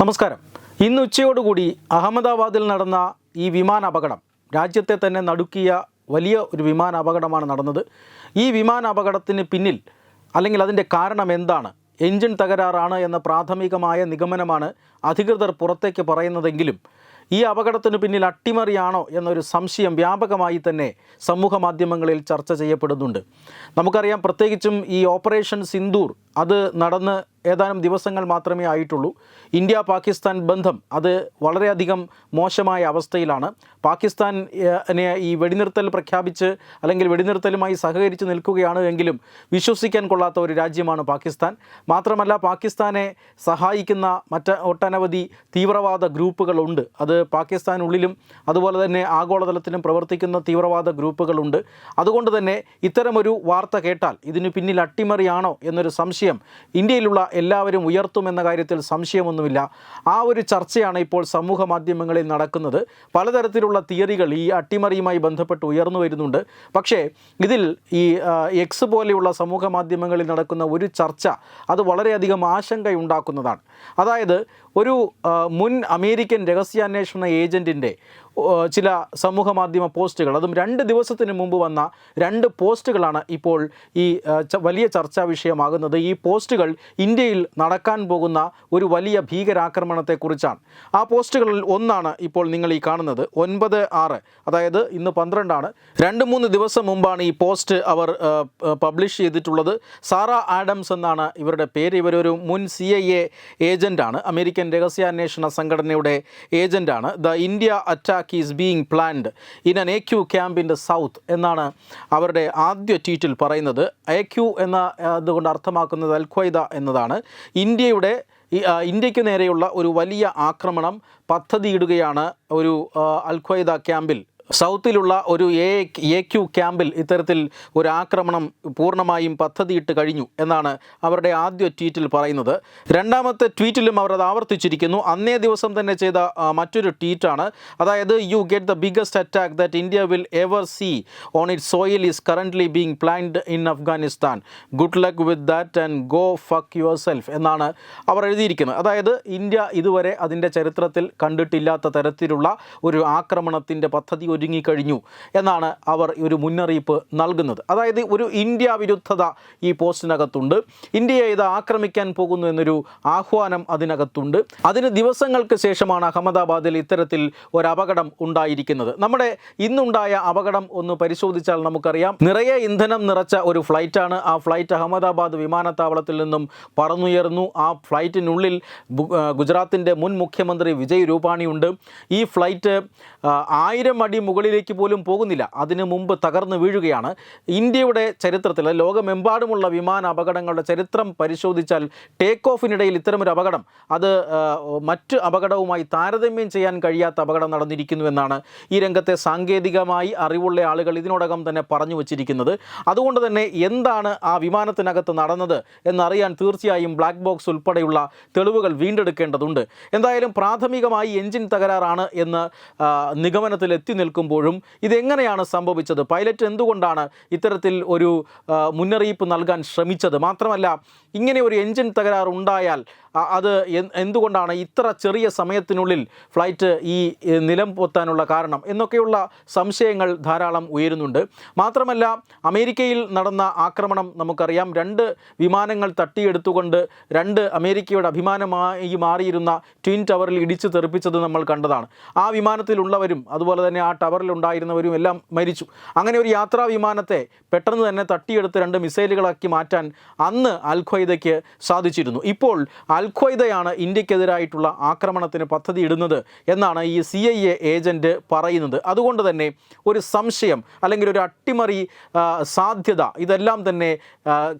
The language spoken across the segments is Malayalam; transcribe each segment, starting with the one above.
നമസ്കാരം. ഇന്ന് ഉച്ചയോടുകൂടി അഹമ്മദാബാദിൽ നടന്ന ഈ വിമാന അപകടം രാജ്യത്തെ തന്നെ നടുക്കിയ വലിയ ഒരു വിമാന അപകടമാണ് നടന്നത്. ഈ വിമാന അപകടത്തിന് പിന്നിൽ അല്ലെങ്കിൽ അതിന്റെ കാരണം എന്താണ്? എഞ്ചിൻ തകരാറാണ് എന്ന പ്രാഥമികമായ നിഗമനമാണ് അധികൃതർ പുറത്തേക്ക് പറയുന്നതെങ്കിലും ഈ അപകടത്തിന് പിന്നിൽ അട്ടിമറിയാണോ എന്നൊരു സംശയം വ്യാപകമായി തന്നെ സമൂഹ മാധ്യമങ്ങളിൽ ചർച്ച ചെയ്യപ്പെടുന്നുണ്ട്. നമുക്കറിയാം പ്രത്യേകിച്ചും ഈ ഓപ്പറേഷൻ സിന്ദൂർ അത് നടന്ന് ഏതാനും ദിവസങ്ങൾ മാത്രമേ ആയിട്ടുള്ളൂ. ഇന്ത്യ പാകിസ്ഥാൻ ബന്ധം അത് വളരെയധികം മോശമായ അവസ്ഥയിലാണ്. പാകിസ്ഥാൻ ഈ വെടിനിർത്തൽ പ്രഖ്യാപിച്ച് അല്ലെങ്കിൽ വെടിനിർത്തലുമായി സഹകരിച്ച് നിൽക്കുകയാണ് എങ്കിലും വിശ്വസിക്കാൻ കൊള്ളാത്ത ഒരു രാജ്യമാണ് പാകിസ്ഥാൻ. മാത്രമല്ല പാകിസ്ഥാനെ സഹായിക്കുന്ന മറ്റ് ഒട്ടനവധി തീവ്രവാദ ഗ്രൂപ്പുകളുണ്ട്. അത് പാകിസ്ഥാനുള്ളിലും അതുപോലെ തന്നെ ആഗോളതലത്തിലും പ്രവർത്തിക്കുന്ന തീവ്രവാദ ഗ്രൂപ്പുകളുണ്ട്. അതുകൊണ്ട് തന്നെ ഇത്തരമൊരു വാർത്ത കേട്ടാൽ ഇതിന് പിന്നിൽ അട്ടിമറിയാണോ എന്നൊരു സംശയം ഇന്ത്യയിലുള്ള എല്ലാവരും ഉയർത്തുമെന്ന കാര്യത്തിൽ സംശയമൊന്നുമില്ല. ആ ഒരു ചർച്ചയാണ് ഇപ്പോൾ സമൂഹ മാധ്യമങ്ങളിൽ നടക്കുന്നത്. പലതരത്തിലുള്ള തിയറികൾ ഈ അട്ടിമറിയുമായി ബന്ധപ്പെട്ട് ഉയർന്നു വരുന്നുണ്ട്. പക്ഷേ ഇതിൽ ഈ എക്സ് പോലെയുള്ള സമൂഹ മാധ്യമങ്ങളിൽ നടക്കുന്ന ഒരു ചർച്ച അത് വളരെയധികം ആശങ്കയുണ്ടാക്കുന്നതാണ്. അതായത് ഒരു മുൻ അമേരിക്കൻ രഹസ്യാന്വേഷണ ഏജന്റിന്റെ ചില സമൂഹ മാധ്യമ പോസ്റ്റുകൾ അതും രണ്ട് ദിവസത്തിന് മുമ്പ് വന്ന രണ്ട് പോസ്റ്റുകളാണ് ഇപ്പോൾ ഈ വലിയ ചർച്ചാ വിഷയമാകുന്നത്. ഈ പോസ്റ്റുകൾ ഇന്ത്യയിൽ നടക്കാൻ പോകുന്ന ഒരു വലിയ ഭീകരാക്രമണത്തെക്കുറിച്ചാണ്. ആ പോസ്റ്റുകളിൽ ഒന്നാണ് ഇപ്പോൾ നിങ്ങൾ ഈ കാണുന്നത് ഒൻപത് ആറ്. അതായത് ഇന്ന് പന്ത്രണ്ടാണ്. രണ്ട് മൂന്ന് ദിവസം മുമ്പാണ് ഈ പോസ്റ്റ് അവർ പബ്ലിഷ് ചെയ്തിട്ടുള്ളത്. സാറ ആഡംസ് എന്നാണ് ഇവരുടെ പേര്. ഇവരൊരു മുൻ സി ഐ എ ഏജന്റാണ് അമേരിക്കൻ രഹസ്യാന്വേഷണ സംഘടനയുടെ ഏജന്റാണ് the India attack is being planned in an A Q camp in the south എന്നാണ് അവരുടെ ആദ്യ ട്വീറ്റിൽ പറയുന്നത്. എ ക്യു എന്ന അതുകൊണ്ട് അർത്ഥമാക്കുന്നത് അൽ ഖ്വയ്ദ എന്നതാണ്. ഇന്ത്യയുടെ ഇന്ത്യയ്ക്ക് നേരെയുള്ള ഒരു വലിയ ആക്രമണം പദ്ധതിയിടുകയാണ് ഒരു അൽഖ്വൈദ ക്യാമ്പിൽ. സൗത്തിലുള്ള ഒരു എ എ ക്യു ക്യാമ്പിൽ ഇത്തരത്തിൽ ഒരു ആക്രമണം പൂർണമായും പദ്ധതിയിട്ട് കഴിഞ്ഞു എന്നാണ് അവരുടെ ആദ്യ ട്വീറ്റിൽ പറയുന്നത്. രണ്ടാമത്തെ ട്വീറ്റിലും അവർ അത് ആവർത്തിച്ചിരിക്കുന്നു. അന്നേ ദിവസം തന്നെ ചെയ്ത മറ്റൊരു ട്വീറ്റാണ്. അതായത് you get the biggest attack that India will ever see on it soil is currently being planned in Afghanistan good luck with that and go fuck yourself എന്നാണ് അവർ എഴുതിയിരിക്കുന്നത്. അതായത് ഇന്ത്യ ഇതുവരെ അതിന്റെ ചരിത്രത്തിൽ കണ്ടിട്ടില്ലാത്ത തരത്തിലുള്ള ഒരു ആക്രമണത്തിന്റെ പദ്ധതി ഒരുങ്ങിക്കഴിഞ്ഞു എന്നാണ് അവർ ഒരു മുന്നറിയിപ്പ് നൽകുന്നത്. അതായത് ഒരു ഇന്ത്യ വിരുദ്ധത ഈ പോസ്റ്റിനകത്തുണ്ട്. ഇന്ത്യയെ ഇത് ആക്രമിക്കാൻ പോകുന്നു എന്നൊരു ആഹ്വാനം അതിനകത്തുണ്ട്. അതിന് ദിവസങ്ങൾക്ക് ശേഷമാണ് അഹമ്മദാബാദിൽ ഇത്തരത്തിൽ ഒരു അപകടം ഉണ്ടായിരിക്കുന്നത്. നമ്മുടെ ഇന്നുണ്ടായ അപകടം ഒന്ന് പരിശോധിച്ചാൽ നമുക്കറിയാം. നിറയെ ഇന്ധനം നിറച്ച ഒരു ഫ്ലൈറ്റാണ്. ആ ഫ്ലൈറ്റ് അഹമ്മദാബാദ് വിമാനത്താവളത്തിൽ നിന്നും പറന്നുയർന്നു. ആ ഫ്ലൈറ്റിനുള്ളിൽ ഗുജറാത്തിന്റെ മുൻ മുഖ്യമന്ത്രി വിജയ് രൂപാണിയുണ്ട്. ഈ ഫ്ലൈറ്റ് ആയിരം അടി മുകളിലേക്ക് പോലും പോകുന്നില്ല. അതിനു മുമ്പ് തകർന്നു വീഴുകയാണ്. ഇന്ത്യയുടെ ചരിത്രത്തിൽ ലോകമെമ്പാടുമുള്ള വിമാന അപകടങ്ങളുടെ ചരിത്രം പരിശോധിച്ചാൽ ടേക്ക് ഓഫിനിടയിൽ ഇത്തരമൊരു അപകടം. അത് മറ്റ് അപകടവുമായി താരതമ്യം ചെയ്യാൻ കഴിയാത്ത അപകടം നടന്നിരിക്കുന്നുവെന്നാണ് ഈ രംഗത്തെ സാങ്കേതികമായി അറിവുള്ള ആളുകൾ ഇതിനോടകം തന്നെ പറഞ്ഞു വച്ചിരിക്കുന്നത്. അതുകൊണ്ട് തന്നെ എന്താണ് ആ വിമാനത്തിനകത്ത് നടന്നത് എന്നറിയാൻ തീർച്ചയായും ബ്ലാക്ക് ബോക്സ് ഉൾപ്പെടെയുള്ള തെളിവുകൾ വീണ്ടെടുക്കേണ്ടതുണ്ട്. എന്തായാലും പ്രാഥമികമായി എഞ്ചിൻ തകരാറാണ് എന്ന് നിഗമനത്തിൽ എത്തി നിൽക്കുമ്പോഴും ഇതെങ്ങനെയാണ് സംഭവിച്ചത്? പൈലറ്റ് എന്തുകൊണ്ടാണ് ഇത്തരത്തിൽ ഒരു മുന്നറിയിപ്പ് നൽകാൻ ശ്രമിച്ചത്? മാത്രമല്ല ഇങ്ങനെ ഒരു എൻജിൻ തകരാർ ഉണ്ടായാൽ അത് എന്തുകൊണ്ടാണ് ഇത്ര ചെറിയ സമയത്തിനുള്ളിൽ ഫ്ലൈറ്റ് ഈ നിലം പൊത്താനുള്ള കാരണം എന്നൊക്കെയുള്ള സംശയങ്ങൾ ധാരാളം ഉയരുന്നുണ്ട്. മാത്രമല്ല അമേരിക്കയിൽ നടന്ന ആക്രമണം നമുക്കറിയാം. രണ്ട് വിമാനങ്ങൾ തട്ടിയെടുത്തുകൊണ്ട് രണ്ട് അമേരിക്കയുടെ അഭിമാനമായി മാറിയിരുന്ന ട്വിൻ ടവറിൽ ഇടിച്ചു തെറിപ്പിച്ചത് നമ്മൾ കണ്ടതാണ്. ആ വിമാനത്തിലുള്ളവരും അതുപോലെ തന്നെ ആ ടവറിൽ ഉണ്ടായിരുന്നവരും എല്ലാം മരിച്ചു. അങ്ങനെ ഒരു യാത്രാ വിമാനത്തെ പെട്ടെന്ന് തന്നെ തട്ടിയെടുത്ത് രണ്ട് മിസൈലുകളാക്കി മാറ്റാൻ അന്ന് അൽ ഖ്വയ്ദയ്ക്ക് സാധിച്ചിരുന്നു. ഇപ്പോൾ അൽ ഖ്വയ്ദയാണ് ഇന്ത്യക്കെതിരായിട്ടുള്ള ആക്രമണത്തിന് പദ്ധതി ഇടുന്നത് എന്നാണ് ഈ സി ഐ എ ഏജന്റ് പറയുന്നത്. അതുകൊണ്ട് തന്നെ ഒരു സംശയം അല്ലെങ്കിൽ ഒരു അട്ടിമറി സാധ്യത ഇതെല്ലാം തന്നെ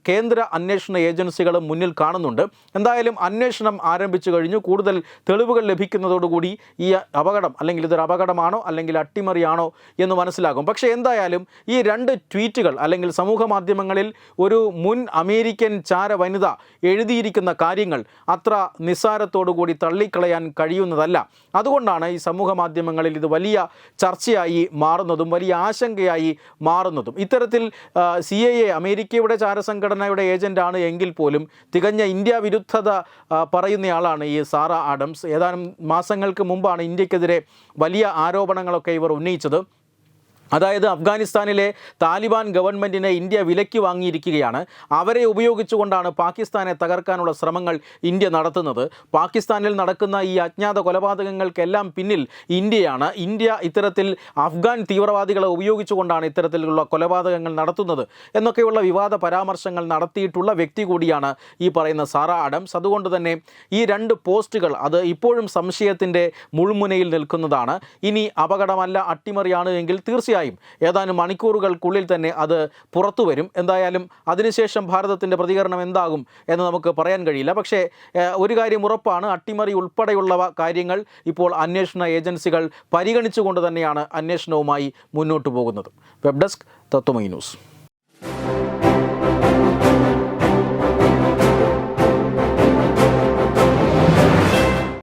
കേന്ദ്ര അന്വേഷണ ഏജൻസികൾ മുന്നിൽ കാണുന്നുണ്ട്. എന്തായാലും അന്വേഷണം ആരംഭിച്ചു കഴിഞ്ഞു. കൂടുതൽ തെളിവുകൾ ലഭിക്കുന്നതോടുകൂടി ഈ അപകടം അല്ലെങ്കിൽ ഇതൊരു അപകടമാണോ അല്ലെങ്കിൽ അട്ടിമറി അട്ടിമറിയാണോ എന്ന് മനസ്സിലാകും. പക്ഷേ എന്തായാലും ഈ രണ്ട് ട്വീറ്റുകൾ അല്ലെങ്കിൽ സമൂഹ മാധ്യമങ്ങളിൽ ഒരു മുൻ അമേരിക്കൻ ചാര വനിത എഴുതിയിരിക്കുന്ന കാര്യങ്ങൾ അത്ര നിസ്സാരത്തോടുകൂടി തള്ളിക്കളയാൻ കഴിയുന്നതല്ല. അതുകൊണ്ടാണ് ഈ സമൂഹ മാധ്യമങ്ങളിൽ ഇത് വലിയ ചർച്ചയായി മാറുന്നതും വലിയ ആശങ്കയായി മാറുന്നതും. ഇത്തരത്തിൽ സി എ എ അമേരിക്കയുടെ ചാരസംഘടനയുടെ ഏജന്റാണ് എങ്കിൽ പോലും തികഞ്ഞ ഇന്ത്യ വിരുദ്ധത പറയുന്നയാളാണ് ഈ സാറ ആഡംസ്. ഏതാനും മാസങ്ങൾക്ക് മുമ്പാണ് ഇന്ത്യക്കെതിരെ വലിയ ആരോപണങ്ങളൊക്കെ ഇവർ ഉന്നയിച്ചത് അതായത് അഫ്ഗാനിസ്ഥാനിലെ താലിബാൻ ഗവൺമെന്റിനെ ഇന്ത്യ വിലയ്ക്ക് വാങ്ങിയിരിക്കുകയാണ്. അവരെ ഉപയോഗിച്ചുകൊണ്ടാണ് പാകിസ്ഥാനെ തകർക്കാനുള്ള ശ്രമങ്ങൾ ഇന്ത്യ നടത്തുന്നത്. പാകിസ്ഥാനിൽ നടക്കുന്ന ഈ അജ്ഞാത കൊലപാതകങ്ങൾക്കെല്ലാം പിന്നിൽ ഇന്ത്യയാണ്. ഇന്ത്യ ഇത്തരത്തിൽ അഫ്ഗാൻ തീവ്രവാദികളെ ഉപയോഗിച്ചുകൊണ്ടാണ് ഇത്തരത്തിലുള്ള കൊലപാതകങ്ങൾ നടത്തുന്നത് എന്നൊക്കെയുള്ള വിവാദ പരാമർശങ്ങൾ നടത്തിയിട്ടുള്ള വ്യക്തി കൂടിയാണ് ഈ പറയുന്ന സാറ അഡംസ്. അതുകൊണ്ട് തന്നെ ഈ രണ്ട് പോസ്റ്റുകൾ അത് ഇപ്പോഴും സംശയത്തിന്റെ മുൾമുനയിൽ നിൽക്കുന്നതാണ്. ഇനി അപകടമല്ല അട്ടിമറിയാണ് എങ്കിൽ തീർച്ചയായും ഏതാനും മണിക്കൂറുകൾക്കുള്ളിൽ തന്നെ അത് പുറത്തു വരും. എന്തായാലും അതിനുശേഷം ഭാരതത്തിന്റെ പ്രതികരണം എന്താകും എന്ന് നമുക്ക് പറയാൻ കഴിയില്ല. പക്ഷേ ഒരു കാര്യം ഉറപ്പാണ്. അട്ടിമറി ഉൾപ്പെടെയുള്ള കാര്യങ്ങൾ ഇപ്പോൾ അന്വേഷണ ഏജൻസികൾ പരിഗണിച്ചുകൊണ്ട് തന്നെയാണ് അന്വേഷണവുമായി മുന്നോട്ട് പോകുന്നത്. Web desk Tatwamayi news.